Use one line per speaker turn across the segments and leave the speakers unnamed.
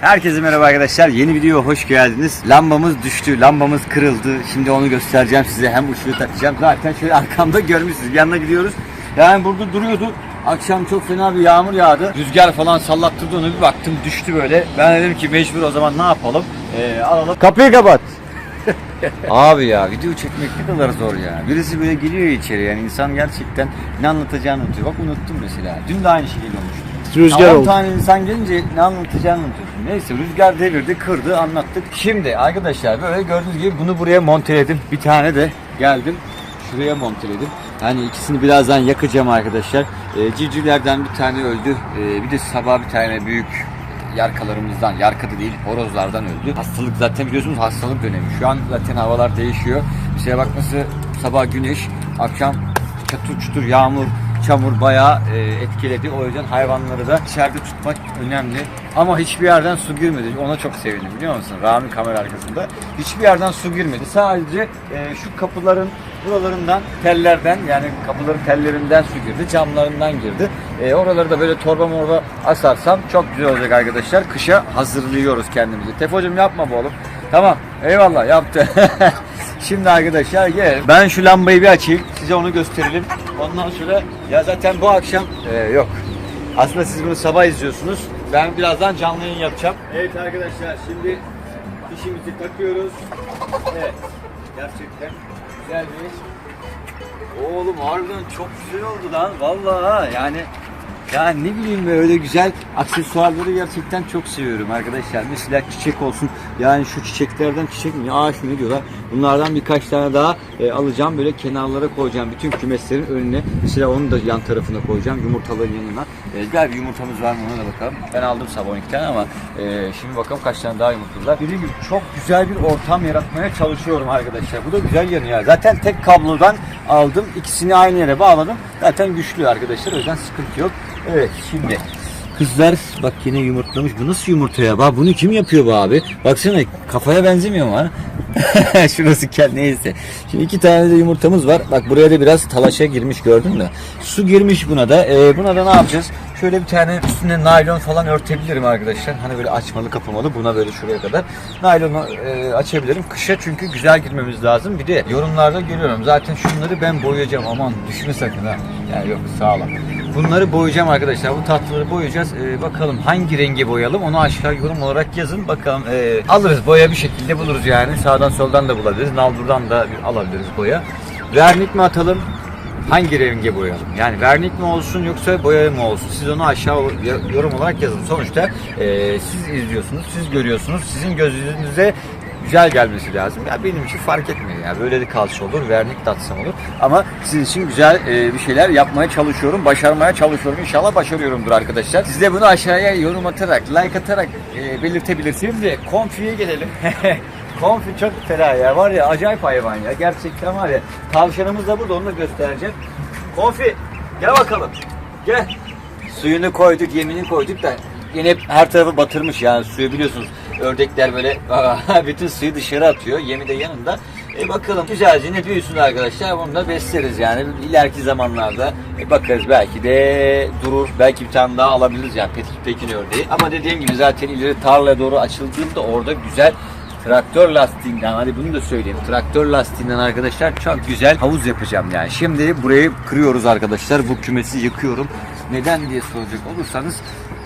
Herkese merhaba arkadaşlar. Yeni videoya hoş geldiniz. Lambamız düştü, lambamız kırıldı. Şimdi onu göstereceğim size. Hem ışığı takacağım. Zaten şöyle arkamda görmüşsünüz. Yanına gidiyoruz. Yani burada duruyordu. Akşam çok fena bir yağmur yağdı. Rüzgar falan sallattırdı onu bir baktım düştü böyle. Ben dedim ki mecbur o zaman ne yapalım? Ee, alalım. Kapıyı kapat. Abi ya video çekmek ne kadar zor ya. Birisi böyle geliyor içeri yani insan gerçekten ne anlatacağını unutuyor. Bak unuttum mesela. Dün de aynı şey olmuştu.
Rüzgar
Ya on
oldu.
tane insan gelince ne anlatacağını unutuyorsun. Neyse rüzgar devirdi, kırdı, anlattık. Şimdi arkadaşlar böyle gördüğünüz gibi bunu buraya monteledim. Bir tane de geldim şuraya monteledim. Hani ikisini birazdan yakacağım arkadaşlar. Ee, civcivlerden bir tane öldü. Ee, bir de sabah bir tane büyük yarkalarımızdan, yarkadı değil horozlardan öldü. Hastalık zaten biliyorsunuz hastalık dönemi. Şu an zaten havalar değişiyor. Bir şeye bakması sabah güneş, akşam çatır çutur yağmur, çamur bayağı e, etkiledi. O yüzden hayvanları da içeride tutmak önemli. Ama hiçbir yerden su girmedi. Ona çok sevindim biliyor musun? Rami kamera arkasında. Hiçbir yerden su girmedi. Sadece e, şu kapıların buralarından, tellerden yani kapıların tellerinden su girdi. Camlarından girdi. E, oraları da böyle torba morba asarsam çok güzel olacak arkadaşlar. Kışa hazırlıyoruz kendimizi. Tefocum yapma bu oğlum. Tamam. Eyvallah yaptı. Şimdi arkadaşlar gel. Ben şu lambayı bir açayım. Size onu gösterelim. Ondan sonra ya zaten bu akşam e, yok. Aslında siz bunu sabah izliyorsunuz. Ben birazdan canlı yayın yapacağım. Evet arkadaşlar şimdi fişimizi takıyoruz. Evet. Gerçekten güzel bir Oğlum harbiden çok güzel oldu lan. Vallahi ha, yani ya ne bileyim böyle güzel aksesuarları gerçekten çok seviyorum arkadaşlar. Mesela çiçek olsun. Yani şu çiçeklerden çiçek mi? Ağaç mı ne diyorlar? Bunlardan birkaç tane daha e, alacağım. Böyle kenarlara koyacağım. Bütün kümeslerin önüne. Mesela onu da yan tarafına koyacağım. Yumurtaların yanına. E, gel bir yumurtamız var mı ona da bakalım. Ben aldım sabah 12 tane ama e, şimdi bakalım kaç tane daha yumurtamız var. Dediğim gibi çok güzel bir ortam yaratmaya çalışıyorum arkadaşlar. Bu da güzel yanıyor. Zaten tek kablodan aldım. İkisini aynı yere bağladım. Zaten güçlü arkadaşlar. O yüzden sıkıntı yok. Evet şimdi Kızlar bak yine yumurtlamış. Bu nasıl yumurta ya? Bak bunu kim yapıyor bu abi? Baksana kafaya benzemiyor mu ha? Şurası kel neyse. Şimdi iki tane de yumurtamız var. Bak buraya da biraz talaşa girmiş gördün mü? Su girmiş buna da. Ee, buna da ne yapacağız? Şöyle bir tane üstüne naylon falan örtebilirim arkadaşlar. Hani böyle açmalı kapamalı. Buna böyle şuraya kadar. Naylonu e, açabilirim. Kışa çünkü güzel girmemiz lazım. Bir de yorumlarda görüyorum. Zaten şunları ben boyayacağım. Aman düşme sakın ha. Yani yok sağlam. Bunları boyayacağım arkadaşlar. Bu tatlıları boyayacağız. Ee, bakalım hangi rengi boyayalım onu aşağı yorum olarak yazın. Bakalım ee, alırız boya bir şekilde buluruz yani. Sağdan soldan da bulabiliriz. Nalbur'dan da alabiliriz boya. Vernik mi atalım? Hangi renge boyayalım? Yani vernik mi olsun yoksa boya mı olsun? Siz onu aşağı yorum olarak yazın. Sonuçta ee, siz izliyorsunuz, siz görüyorsunuz. Sizin gözünüze güzel gelmesi lazım. Ya benim için fark etmiyor ya. Böyle de kalça olur, vernik de atsam olur. Ama sizin için güzel e, bir şeyler yapmaya çalışıyorum, başarmaya çalışıyorum. İnşallah başarıyorumdur arkadaşlar. Siz de bunu aşağıya yorum atarak, like atarak e, belirtebilirsiniz. Şimdi konfiye gelelim. Konfi çok fena ya. Var ya acayip hayvan ya. Gerçekten var ya. Tavşanımız da burada onu da göstereceğim. Konfi gel bakalım. Gel. Suyunu koyduk, yemini koyduk da yine her tarafı batırmış yani suyu biliyorsunuz. Ördekler böyle bütün suyu dışarı atıyor. Yemi de yanında. E bakalım güzelce ne büyüsün arkadaşlar. Bunu da besleriz yani. İleriki zamanlarda e, bakarız belki de durur. Belki bir tane daha alabiliriz yani Pekin, Pekin ördeği. Ama dediğim gibi zaten ileri tarlaya doğru açıldığında orada güzel traktör lastiğinden hadi bunu da söyleyeyim. Traktör lastiğinden arkadaşlar çok güzel havuz yapacağım yani. Şimdi burayı kırıyoruz arkadaşlar. Bu kümesi yıkıyorum. Neden diye soracak olursanız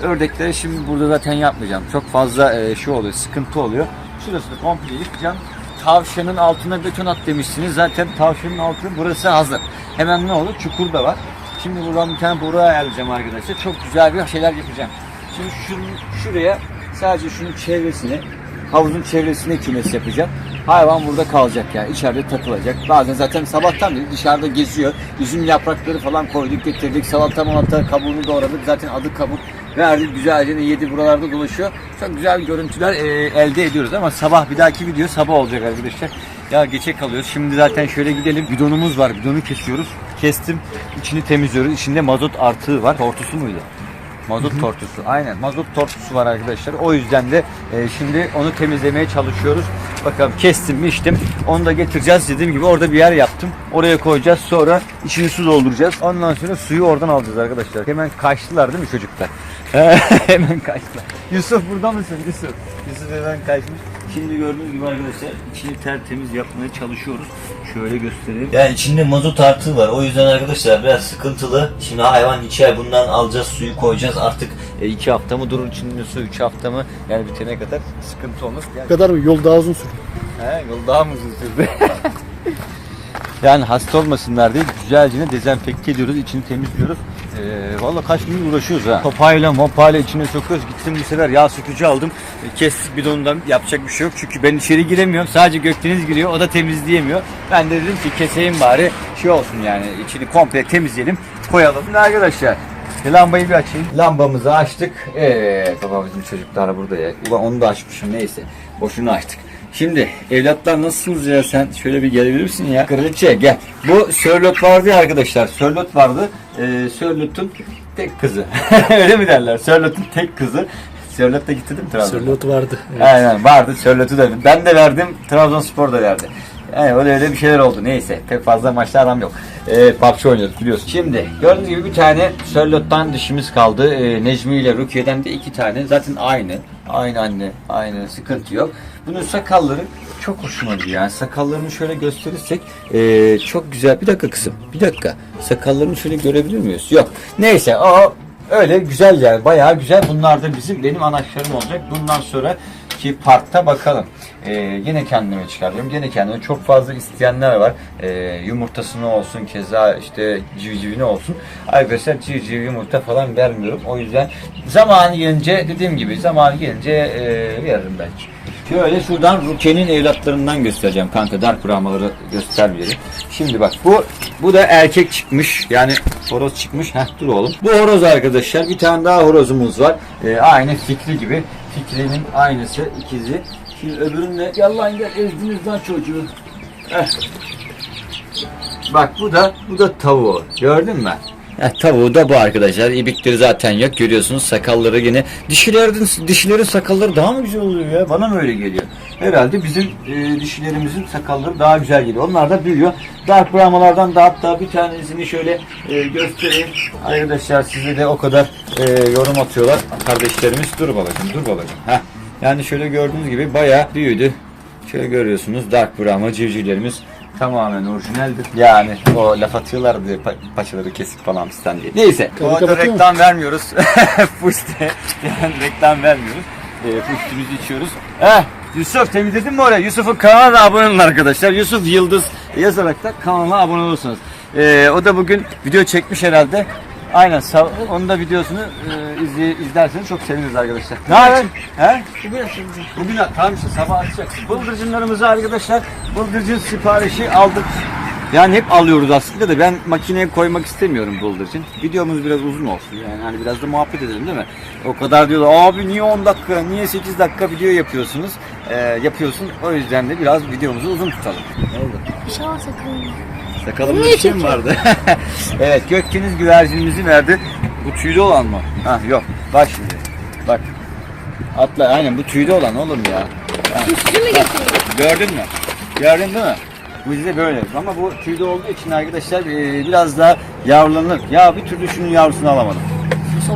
ördekleri şimdi burada zaten yapmayacağım. Çok fazla e, şey oluyor, sıkıntı oluyor. Şurasını komple yıkacağım. Tavşanın altına beton at demişsiniz. Zaten tavşanın altı burası hazır. Hemen ne olur? Çukur da var. Şimdi buradan bir tane boru ayarlayacağım arkadaşlar. Çok güzel bir şeyler yapacağım. Şimdi şunun, şuraya sadece şunun çevresine havuzun çevresine kümes yapacağım. Hayvan burada kalacak yani içeride takılacak. Bazen zaten sabahtan beri dışarıda geziyor. Üzüm yaprakları falan koyduk getirdik. Salata malata kabuğunu doğradık. Zaten adı kabuk. Verdik güzelce yedi buralarda dolaşıyor. Çok güzel görüntüler e, elde ediyoruz ama sabah bir dahaki video sabah olacak arkadaşlar. Ya geçe kalıyoruz. Şimdi zaten şöyle gidelim. Bidonumuz var. Bidonu kesiyoruz. Kestim. İçini temizliyoruz. İçinde mazot artığı var. Tortusu muydu? Mazot tortusu. Aynen. Mazot tortusu var arkadaşlar. O yüzden de e, şimdi onu temizlemeye çalışıyoruz. Bakalım kestim mi içtim. Onu da getireceğiz. Dediğim gibi orada bir yer yaptım. Oraya koyacağız. Sonra içini su dolduracağız. Ondan sonra suyu oradan alacağız arkadaşlar. Hemen kaçtılar değil mi çocuklar? hemen kaçtılar. Yusuf burada mısın Yusuf? Yusuf hemen kaçmış. Şimdi gördüğünüz gibi arkadaşlar içini tertemiz yapmaya çalışıyoruz. Şöyle göstereyim. Yani içinde mazot artığı var. O yüzden arkadaşlar biraz sıkıntılı. Şimdi hayvan içer bundan alacağız suyu koyacağız. Artık e, iki hafta mı durur içinde su, üç hafta mı? Yani bitene kadar sıkıntı olmaz. Yani,
kadar mı? Yol daha uzun sürüyor.
he, yol daha mı uzun sürdü? yani hasta olmasınlar diye güzelce dezenfekte ediyoruz. içini temizliyoruz. Ee, Valla kaç gündür uğraşıyoruz ha. Topayla mopayla içine sokuyoruz. Gittim bu sefer yağ sökücü aldım. E, Kestik bidonundan yapacak bir şey yok. Çünkü ben içeri giremiyorum. Sadece Gökdeniz giriyor. O da temizleyemiyor. Ben de dedim ki keseyim bari şey olsun yani. içini komple temizleyelim. Koyalım. Şimdi arkadaşlar e, Lambayı bir açayım. Lambamızı açtık. Evet baba bizim çocuklar burada ya. Ulan onu da açmışım neyse. Boşuna açtık. Şimdi evlatlar nasılsınız ya sen şöyle bir gelebilir misin ya? Kraliçe gel. Bu Sörlot vardı ya arkadaşlar. Sörlot vardı. Ee, Sörlot'un tek kızı. Öyle mi derler? Sörlot'un tek kızı. Sörlot da gitti değil mi Trabzon'a?
Sörlot vardı. Evet.
Aynen vardı Sörlot'u da. Ben de verdim. Trabzonspor da verdi. Yani öyle öyle bir şeyler oldu. Neyse pek fazla maçta adam yok. Ee, PUBG oynuyoruz biliyorsun. Şimdi gördüğünüz gibi bir tane Sörlot'tan dişimiz kaldı. Ee, Necmi ile Rukiye'den de iki tane. Zaten aynı. Aynı anne. Aynı. Sıkıntı yok. Bunun sakalları çok hoşuma gidiyor. Yani sakallarını şöyle gösterirsek ee, çok güzel. Bir dakika kızım. Bir dakika. Sakallarını şöyle görebilir miyiz? Yok. Neyse o Öyle güzel yani bayağı güzel. Bunlar da bizim benim anaçlarım olacak. Bundan sonra ki parkta bakalım. Ee, yine kendime çıkarıyorum. Yine kendime çok fazla isteyenler var. Ee, yumurtasını olsun keza işte civcivini olsun. Arkadaşlar civciv yumurta falan vermiyorum. O yüzden zamanı gelince dediğim gibi zamanı gelince e, veririm belki. Şöyle şuradan Rukiye'nin evlatlarından göstereceğim kanka. Dark Brahmaları göstermeyelim. Şimdi bak bu bu da erkek çıkmış. Yani horoz çıkmış. Heh dur oğlum. Bu horoz arkadaşlar. Bir tane daha horozumuz var. Ee, aynı Fikri gibi. Fikri'nin aynısı ikizi. Şimdi öbürünle yallah gel ezdiniz lan çocuğu. Heh. Bak bu da bu da tavuğu. Gördün mü? Ya, tavuğu da bu arkadaşlar. İbikleri zaten yok. Görüyorsunuz sakalları yine. Dişilerin, dişilerin sakalları daha mı güzel oluyor ya? Bana mı öyle geliyor? Herhalde bizim e, dişilerimizin sakalları daha güzel geliyor. Onlar da büyüyor. Dark Brahmalardan da hatta bir tanesini şöyle e, göstereyim. Arkadaşlar size de o kadar e, yorum atıyorlar. Kardeşlerimiz dur babacığım dur babacığım. Heh. Yani şöyle gördüğünüz gibi bayağı büyüdü. Şöyle görüyorsunuz Dark Brahma civcivlerimiz tamamen orijinaldir. Yani o laf atıyorlar diye pa- paçaları kesik falan fistan diye. Neyse.
Tabii
O da
kapatıyor
reklam vermiyoruz. Fuste. Yani reklam vermiyoruz. E, fustimizi içiyoruz. Eh Yusuf temizledin mi oraya? Yusuf'un kanalına abone olun arkadaşlar. Yusuf Yıldız yazarak da kanalına abone olursunuz. E, o da bugün video çekmiş herhalde. Aynen. sa- Onun da videosunu e, izley- izlerseniz çok seviniriz arkadaşlar. Ne haber? He?
Bugün açılacak.
Bugün tamam işte sabah açacaksın. Bıldırcınlarımızı arkadaşlar bıldırcın siparişi aldık. Yani hep alıyoruz aslında da ben makineye koymak istemiyorum bıldırcın. Videomuz biraz uzun olsun yani hani biraz da muhabbet edelim değil mi? O kadar diyorlar abi niye 10 dakika niye 8 dakika video yapıyorsunuz? Ee, yapıyorsun o yüzden de biraz videomuzu uzun tutalım. Ne oldu?
İnşallah sakın.
Sakalımda bir şey mi vardı? evet Gökdeniz güvercinimizi verdi. Bu tüylü olan mı? Ha yok. Bak şimdi. Bak. Atla aynen bu tüylü olan olur mu ya? Ha,
Üstü mü getireyim?
Gördün mü? Gördün değil mi? Bu bize böyle. Ama bu tüylü olduğu için arkadaşlar e, biraz daha yavrulanır. Ya bir türlü şunun yavrusunu alamadım.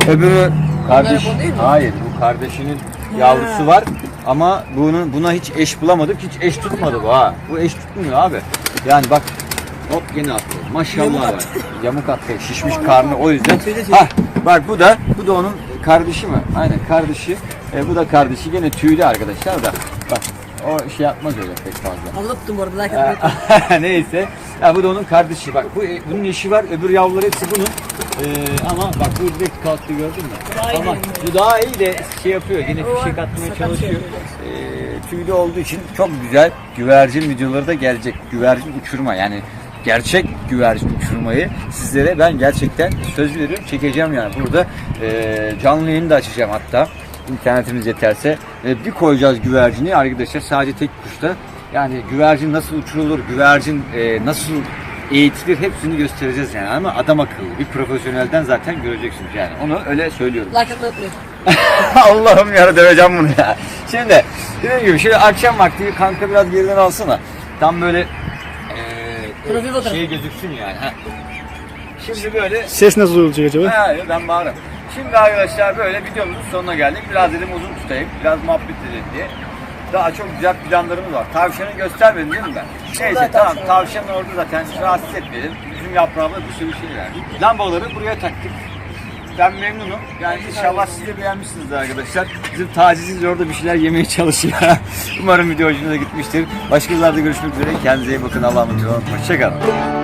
Öbürü kardeş. Hayır bu kardeşinin yavrusu var. Ama bunun buna hiç eş bulamadık. Hiç eş tutmadı bu ha. Bu eş tutmuyor abi. Yani bak hop yine attı. Maşallah var. Yamuk attı. Şişmiş karnı o yüzden. Ha bak bu da bu da onun kardeşi mi? Aynen kardeşi. E, bu da kardeşi. Gene tüylü arkadaşlar da. Bak o şey yapmaz öyle pek fazla.
Anlattım bu arada.
Neyse. Ya bu da onun kardeşi. Bak bu bunun eşi var. Öbür yavruları hepsi bunun. Ee, ama bak bu direkt kalktı gördün mü?
Daha
ama bu daha iyi de şey yapıyor. Yine fişek atmaya çalışıyor. Ee, tüylü olduğu için çok güzel güvercin videoları da gelecek. Güvercin uçurma yani gerçek güvercin uçurmayı sizlere ben gerçekten söz veriyorum çekeceğim yani burada ee, canlı yayını da açacağım hatta internetimiz yeterse Ee, bir koyacağız güvercini arkadaşlar sadece tek kuşta yani güvercin nasıl uçurulur güvercin e, nasıl eğitilir hepsini göstereceğiz yani ama adam akıllı bir profesyonelden zaten göreceksiniz yani onu öyle söylüyorum.
Like.
Allah'ım ya döveceğim bunu ya. Şimdi dediğim gibi şöyle akşam vakti kanka biraz geriden alsana. Tam böyle
Profil fotoğrafı.
şey gözüksün yani. Ha. Şimdi böyle
Ses nasıl olacak acaba?
Ha, ben bağırırım. Şimdi arkadaşlar böyle videomuzun sonuna geldik. Biraz dedim uzun tutayım. Biraz muhabbet edelim diye. Daha çok güzel planlarımız var. Tavşanı göstermedim değil mi ben? Neyse tamam tavşan. orada zaten rahatsız etmeyelim. Bizim yaprağımda bir sürü şey verdik. Lambaları buraya taktık. Ben memnunum. Yani inşallah siz de beğenmişsiniz arkadaşlar. Bizim tacizimiz orada bir şeyler yemeye çalışıyor. Umarım video hoşunuza gitmiştir. Başka videolarda görüşmek üzere. Kendinize iyi bakın. Allah'a emanet olun. Hoşçakalın.